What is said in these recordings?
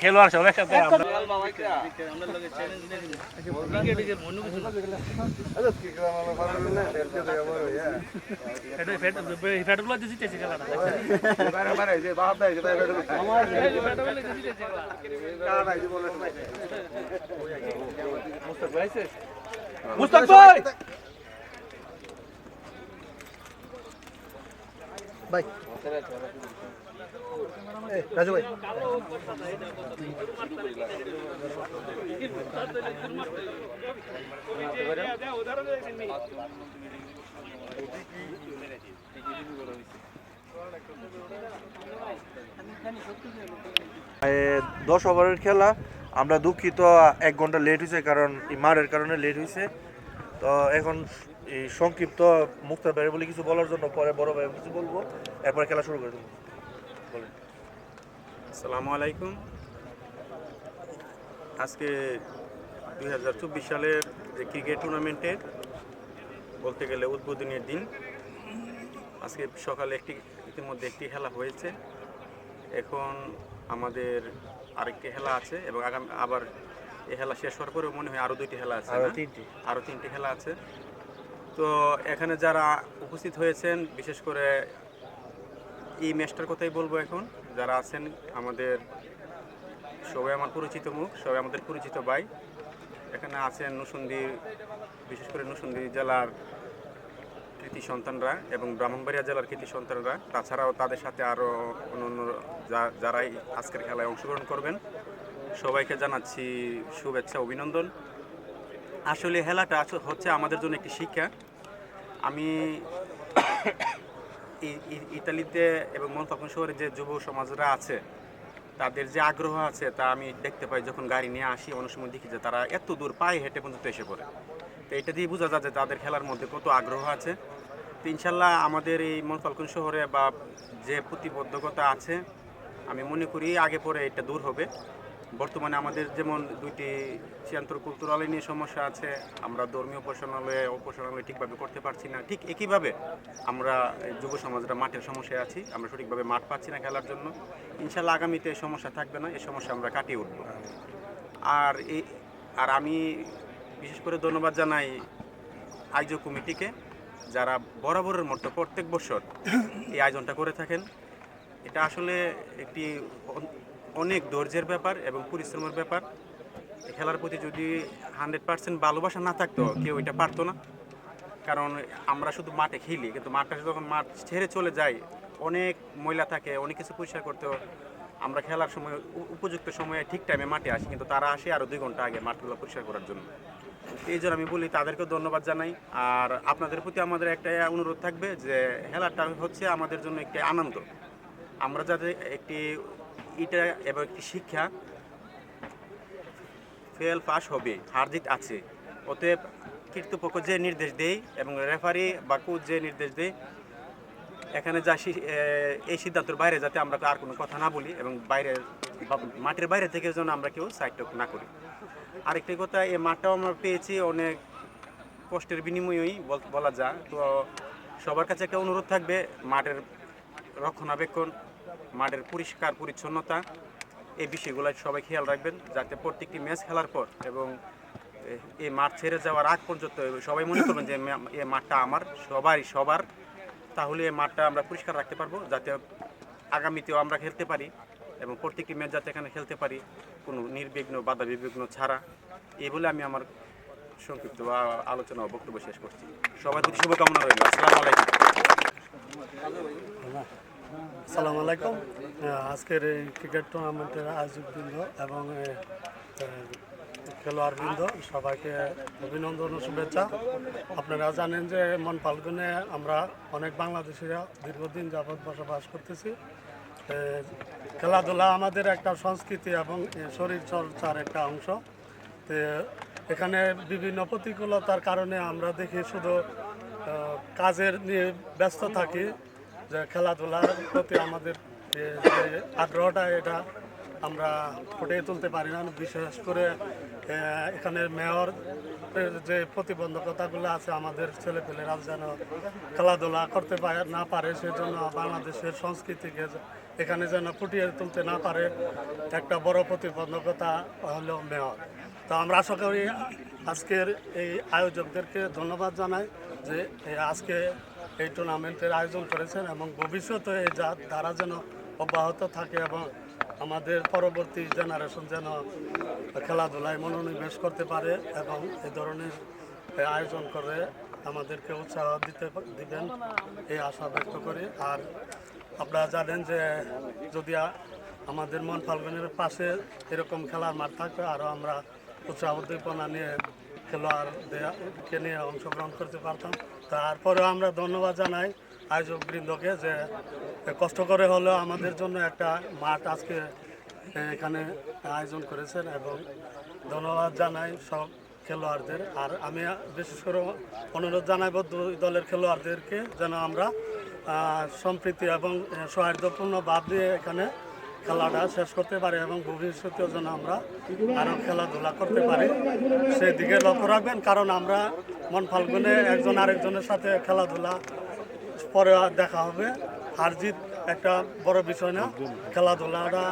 খেলোয়াড় সব একসাথে মুস্তাক ভাই! ভাই। দশ ওভারের খেলা। আমরা দুঃখিত, এক ঘণ্টা লেট হয়েছে কারণ মারের কারণে লেট হয়েছে তো এখন এই সংক্ষিপ্ত মুক্তার ভাই বলে কিছু বলার জন্য পরে বড় ভাই কিছু বলব। এরপরে খেলা শুরু করে দেবো। আসসালামু আলাইকুম। আজকে দুই হাজার চব্বিশ সালের যে ক্রিকেট টুর্নামেন্টের বলতে গেলে উদ্বোধনের দিন আজকে সকালে একটি ইতিমধ্যে একটি খেলা হয়েছে। এখন আমাদের আরেকটি খেলা আছে এবং আগামী আবার এই খেলা শেষ হওয়ার পরেও মনে হয় আরও দুইটি খেলা আছে তিনটি। আরও তিনটি খেলা আছে। তো এখানে যারা উপস্থিত হয়েছেন বিশেষ করে এই ম্যাচটার কথাই বলব এখন। যারা আছেন আমাদের, সবাই আমার পরিচিত মুখ, সবাই আমাদের পরিচিত ভাই। এখানে আছেন নসুন্দি, বিশেষ করে নসুন্দি জেলার কৃতি সন্তানরা এবং ব্রাহ্মণবাড়িয়া জেলার কৃতি সন্তানরা। তাছাড়াও তাদের সাথে আরও অন্য যা- যারাই আজকের খেলায় অংশগ্রহণ করবেন, সবাইকে জানাচ্ছি শুভেচ্ছা, অভিনন্দন। আসলে আস- হচ্ছে আমাদের জন্য একটি শিক্ষা। আমি ইতালিতে এবং মনফাকুন শহরে যে যুব সমাজরা আছে, তাদের যে আগ্রহ আছে, তা আমি দেখতে পাই যখন গাড়ি নিয়ে আসি, অনেক সময় দেখি যে তারা এত দূর পায়ে হেঁটে পর্যন্ত এসে পড়ে। তো এটা দিয়ে বোঝা যায় যে তাদের খেলার মধ্যে কত আগ্রহ আছে। তো ইনশাল্লাহ আমাদের এই মনফালকুন শহরে বা যে প্রতিবদ্ধকতা আছে, আমি মনে করি আগে পরে এটা দূর হবে। বর্তমানে আমাদের যেমন দুইটি চিয়ান্তর কুলতুরালয় নিয়ে সমস্যা আছে, আমরা ধর্মীয় উপাসনালয়ে উপাসনালয় ঠিকভাবে করতে পারছি না। ঠিক একইভাবে আমরা যুব সমাজরা মাঠের সমস্যায় আছি, আমরা সঠিকভাবে মাঠ পাচ্ছি না খেলার জন্য। ইনশাল্লাহ আগামীতে এই সমস্যা থাকবে না এই সমস্যা আমরা কাটিয়ে উঠব। আর এই, আর আমি বিশেষ করে ধন্যবাদ জানাই আয়োজক কমিটিকে, যারা বরাবরের মতো প্রত্যেক বছর এই আয়োজনটা করে থাকেন। এটা আসলে একটি অনেক ধৈর্যের ব্যাপার এবং পরিশ্রমের ব্যাপার। খেলার প্রতি যদি হান্ড্রেড পার্সেন্ট ভালোবাসা না থাকতো কেউ এটা পারতো না। কারণ আমরা শুধু মাঠে খেলি কিন্তু মাঠটা যখন মাঠ ছেড়ে চলে যাই অনেক ময়লা থাকে অনেক কিছু পরিষ্কার করতেও আমরা খেলার সময় উপযুক্ত সময়ে ঠিক টাইমে মাঠে আসি কিন্তু তারা আসে আরও দুই ঘণ্টা আগে মাঠগুলো পরিষ্কার করার জন্য। এই জন্য আমি বলি তাদেরকেও ধন্যবাদ জানাই। আর আপনাদের প্রতি আমাদের একটা অনুরোধ থাকবে যে খেলাটা হচ্ছে আমাদের জন্য একটি আনন্দ। আমরা যাতে একটি এটা এবং একটি শিক্ষা। ফেল পাস হবে, হার জিত আছে। অতএব কর্তৃপক্ষ যে নির্দেশ দেয় এবং রেফারি বা কোচ যে নির্দেশ দেয়, এখানে যা এই সিদ্ধান্তের বাইরে যাতে আমরা আর কোনো কথা না বলি এবং বাইরে মাঠের বাইরে থেকে যেন আমরা কেউ সাইড টক না করি। আরেকটি কথা এই মাঠটাও আমরা পেয়েছি অনেক কষ্টের বিনিময়েই বলা যায়। তো সবার কাছে একটা অনুরোধ থাকবে, মাঠের রক্ষণাবেক্ষণ মাঠের পরিষ্কার পরিচ্ছন্নতা, এই বিষয়গুলো সবাই খেয়াল রাখবেন, যাতে প্রত্যেকটি ম্যাচ খেলার পর এবং এই মাঠ ছেড়ে যাওয়ার আগ পর্যন্ত সবাই মনে করবেন যে এই মাঠটা আমার সবাই সবার। তাহলে এই মাঠটা আমরা পরিষ্কার রাখতে পারব, যাতে আগামীতেও আমরা খেলতে পারি এবং প্রত্যেকটি ম্যাচ যাতে এখানে খেলতে পারি, কোনো নির্বিঘ্ন বাধা বিঘ্ন ছাড়া। এই বলে আমি আমার সংক্ষিপ্ত আলোচনা বক্তব্য শেষ করছি। প্রতি শুভকামনা রইল। আসসালামু আলাইকুম। আসসালামু আলাইকুম। আজকের এই ক্রিকেট টুর্নামেন্টের আয়োজকবৃন্দ এবং খেলোয়াড়বৃন্দ, সবাইকে অভিনন্দন ও শুভেচ্ছা। আপনারা জানেন যে মন ফাল্গুনে আমরা অনেক বাংলাদেশিরা দীর্ঘদিন যাবৎ বসবাস করতেছি। খেলাধুলা আমাদের একটা সংস্কৃতি এবং শরীর চর্চার একটা অংশ। তো, এখানে বিভিন্ন প্রতিকূলতার কারণে আমরা দেখি শুধু কাজের নিয়ে ব্যস্ত থাকি যে খেলাধুলার প্রতি আমাদের আগ্রহটা, এটা আমরা ফুটিয়ে তুলতে পারি না। বিশেষ করে এখানের মেয়র যে প্রতিবন্ধকতাগুলো আছে, আমাদের ছেলেপেলেরা যেন খেলাধুলা করতে পারে না পারে, সেজন্য বাংলাদেশের সংস্কৃতিকে এখানে যেন ফুটিয়ে তুলতে না পারে, একটা বড় প্রতিবন্ধকতা হলো মেয়র। তো আমরা আশা করি আজকের এই আয়োজকদেরকে ধন্যবাদ জানাই যে আজকে এই টুর্নামেন্টের আয়োজন করেছেন এবং ভবিষ্যতে এই যা- ধারা যেন অব্যাহত থাকে এবং আমাদের পরবর্তী জেনারেশন যেন খেলাধুলায় মনোনিবেশ করতে পারে এবং এই ধরনের আয়োজন করে আমাদেরকে উৎসাহ দিতে দিবেন, এই আশা ব্যক্ত করি। আর আপনারা জানেন যে যদি আমাদের মন ফাল্গুনের পাশে এরকম খেলার মাঠ থাকবে আরও আমরা উৎসাহ উদ্দীপনা নিয়ে খেলোয়াড়দেরকে নিয়ে অংশগ্রহণ করতে পারতাম। তারপরেও আমরা ধন্যবাদ জানাই আয়োজক বৃন্দকে যে কষ্ট করে হলেও আমাদের জন্য একটা মাঠ আজকে এখানে আয়োজন করেছেন এবং ধন্যবাদ জানাই সব খেলোয়াড়দের। আর আমি বিশেষ করে অনুরোধ জানাব দুই দলের খেলোয়াড়দেরকে যেন আমরা সম্প্রীতি এবং সৌহার্দ্যপূর্ণ ভাব দিয়ে এখানে খেলাটা শেষ করতে পারি এবং ভবিষ্যতেও যেন আমরা আরও খেলাধুলা করতে পারি। সেই দিকে লক্ষ্য রাখবেন কারণ আমরা মন ফাল্গুনে একজন আরেকজনের সাথে খেলাধুলা পরে দেখা হবে। হার জিত একটা বড় বিষয় না খেলাধুলাটা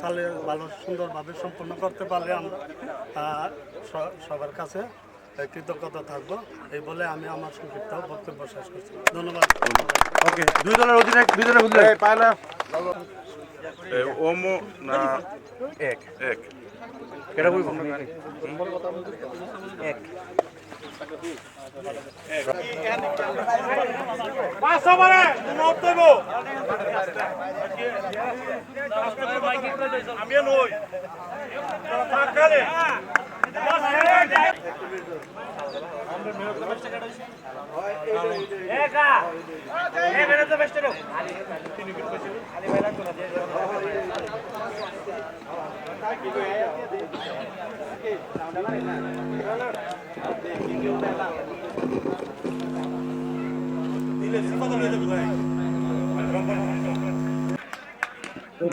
চালে ভালো সুন্দরভাবে সম্পন্ন করতে পারলে আমরা সবার কাছে কৃতজ্ঞতা থাকব। এই বলে আমি আমার সংক্ষিপ্ত বক্তব্য শেষ করছি। ধন্যবাদ। ওকে দুই দলের অধিনায়ক দুজনে বুঝলেন ওমো না এক এক কেটা বলব এক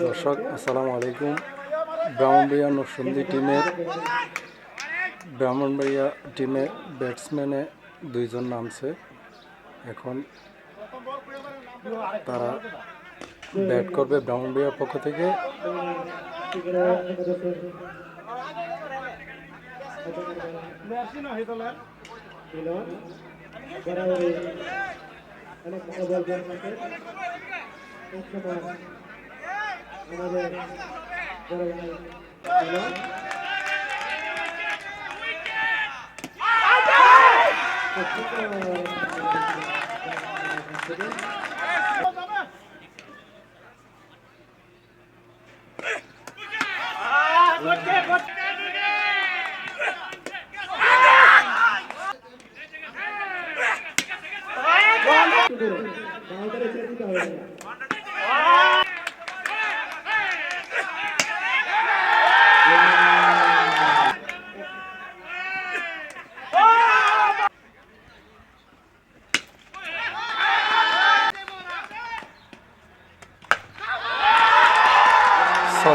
দর্শক আসসালামু আলাইকুম। ব্রাহ্মণবাড়িয়া নরসিংদী টিমের ব্রাহ্মণবাড়িয়া টিমে ব্যাটসম্যানে দুইজন নামছে। এখন তারা ব্যাট করবে ব্রাহ্মণবাড়িয়ার পক্ষ থেকে। বাউন্ডারি ছেড়ে দিতে হবে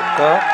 구독과